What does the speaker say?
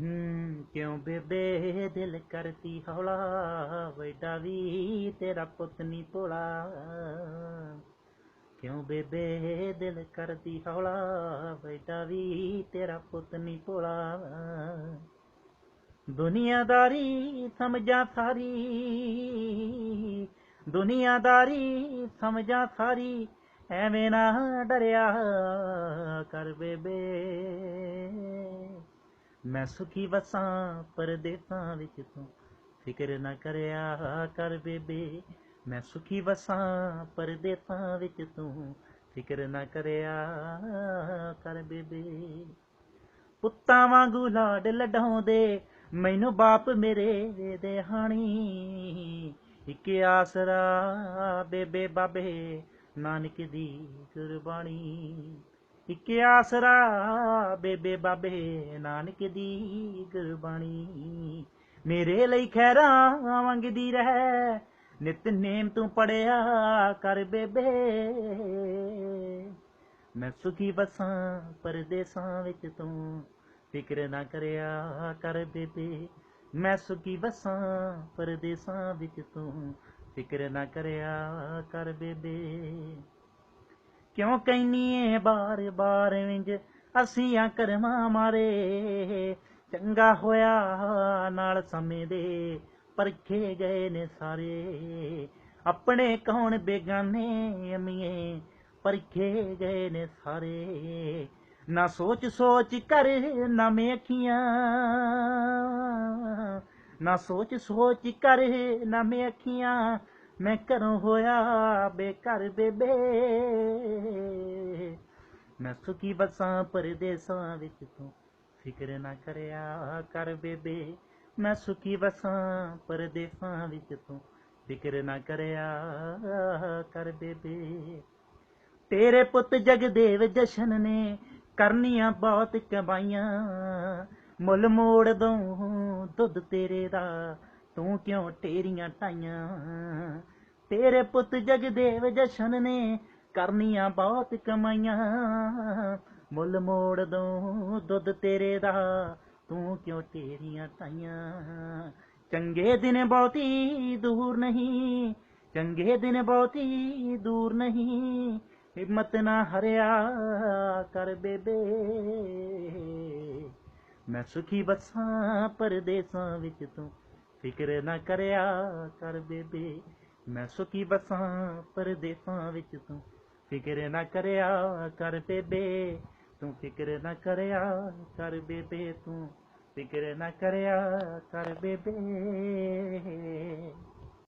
ਹੂੰ, ਕਿਉਂ ਬੇਬੇ ਦਿਲ ਕਰਦੀ ਹੌਲਾ? ਵੱਡਾ ਵੀ ਤੇਰਾ ਪੁੱਤ ਨਹੀਂ ਭੋਲਾ। ਕਿਉਂ ਬੇਬੇ ਦਿਲ ਕਰਦੀ ਹੌਲਾ? ਵੱਡਾ ਵੀ ਤੇਰਾ ਪੁੱਤ ਨਹੀਂ ਭੋਲਾ। ਦੁਨੀਆਦਾਰੀ ਸਮਝਾ ਸਾਰੀ। ਦੁਨੀਆਦਾਰੀ ਸਮਝਾ ਸਾਰੀ। ਐਵੇਂ ਨਾ ਡਰਿਆ ਕਰ ਬੇਬੇ। ਮੈਂ ਸੁਖੀ ਵਸਾਂ ਪਰਦੇਸਾਂ ਵਿੱਚ ਤੂੰ ਫਿਕਰ ਨਾ ਕਰਿਆ ਕਰ ਬੇਬੇ। ਮੈਂ ਸੁਖੀ ਵਸਾਂ ਪਰਦੇਸਾਂ ਵਿੱਚ ਤੂੰ ਫਿਕਰ ਨਾ ਕਰਿਆ ਕਰ ਬੇਬੇ। ਪੁੱਤਾਂ ਵਾਂਗੂ ਲਾਡ ਲਡਾਉਂਦੇ, ਮੈਨੂੰ ਬਾਪ ਮੇਰੇ ਦੇ ਹਾਣੀ। ਇੱਕ ਆਸਰਾ ਬੇਬੇ ਬਾਬੇ, ਨਾਨਕ ਦੀ ਗੁਰਬਾਣੀ। ਇੱਕ ਆਸਰਾ ਬੇਬੇ ਬਾਬੇ ਨਾਨਕ ਦੀ ਗੁਰਬਾਣੀ ਮੇਰੇ ਲਈ ਖੈਰਾਂ ਮੰਗਦੀ ਰਹਿ, ਨਿਤ ਨੇਮ ਤੂੰ ਪੜਿਆ ਕਰ ਬੇਬੇ। ਮੈਂ ਸੁਖੀ ਵਸਾਂ ਪਰਦੇਸਾਂ ਵਿੱਚ ਤੂੰ ਫਿਕਰ ਨਾ ਕਰਿਆ ਕਰ ਬੇਬੇ। ਮੈਂ ਸੁਖੀ ਵਸਾਂ ਪਰਦੇਸਾਂ ਵਿੱਚ ਤੂੰ ਫਿਕਰ ਨਾ ਕਰਿਆ ਕਰ ਬੇਬੇ। ਕਿਉਂ ਕਹਿਨੀ ਬਾਰ ਬਾਰ ਵਿੰਜ ਅਸੀਂ ਆ ਕਰਮਾਂ ਮਾਰੇ। ਚੰਗਾ ਹੋਇਆ ਨਾਲ ਸਮੇਂ ਦੇ ਪਰਖੇ ਗਏ ਨੇ ਸਾਰੇ। ਆਪਣੇ ਕੌਣ ਬੇਗਾਨੇ ਅਮੀਏ? ਪਰਖੇ ਗਏ ਨੇ ਸਾਰੇ। ਨਾ ਸੋਚ ਸੋਚ ਕਰ ਨਾ ਮੇਖੀਆਂ ਨਾ ਸੋਚ ਸੋਚ ਕਰ ਨਾ ਮੇਖੀਆਂ ਮੈਂ ਘਰੋਂ ਹੋਇਆ ਬੇਘਰ ਬੇਬੇ। ਮੈਂ ਸੁਖੀ ਬਸਾਂ ਪਰਦੇਸਾਂ ਵਿੱਚ ਤੂੰ ਫਿਕਰ ਨਾ ਕਰਿਆ ਕਰ ਬੇਬੇ। ਮੈਂ ਸੁਖੀ ਬਸਾਂ ਪਰਦੇਸਾਂ ਵਿੱਚ ਤੂੰ ਫਿਕਰ ਨਾ ਕਰਿਆ ਕਰ ਬੇਬੇ। ਤੇਰੇ ਪੁੱਤ ਜਗਦੇਵ ਜਸ਼ਨ ਨੇ ਕਰਨੀਆਂ ਬਹੁਤ ਕਮਾਈਆਂ। ਮੁੱਲ ਮੋੜ ਦਊਂ ਦੁੱਧ ਤੇਰੇ ਦਾ ਤੂੰ ਕਿਉਂ ਟੇਰੀਆਂ ਟਾਈਆਂ? ਤੇਰੇ ਪੁੱਤ ਜਗਦੇਵ ਜਸ਼ਨ ਨੇ ਕਰਨੀਆਂ ਬਹੁਤ ਕਮਾਈਆਂ। ਮੁੱਲ ਮੋੜ ਦੋ, ਦੁੱਧ ਤੇਰੇ ਦਾ, ਤੂੰ ਕਿਉਂ ਟੇਰੀਆਂ ਟਾਈਆਂ? ਚੰਗੇ ਦਿਨ ਬਹੁਤੀ ਦੂਰ ਨਹੀਂ, ਚੰਗੇ ਦਿਨ ਬਹੁਤੀ ਦੂਰ ਨਹੀਂ। ਹਿੰਮਤ ਨਾ ਹਰਿਆ ਕਰ ਬੇਬੇ। ਮੈਂ ਸੁਖੀ ਬਸਾਂ ਪਰਦੇਸਾਂ ਵਿੱਚ ਤੂੰ ਫਿਕਰ ਨਾ ਕਰਿਆ ਕਰ ਬੇਬੇ। ਮੈਂ ਸੁਖੀ ਬਸਾਂ ਪਰਦੇਸਾਂ ਵਿੱਚ ਤੂੰ ਫਿਕਰ ਨਾ ਕਰਿਆ ਕਰ ਬੇਬੇ। ਤੂੰ ਫਿਕਰ ਨਾ ਕਰਿਆ ਕਰ ਬੇਬੇ, ਤੂੰ ਫਿਕਰ ਨਾ ਕਰਿਆ ਕਰ ਬੇਬੇ।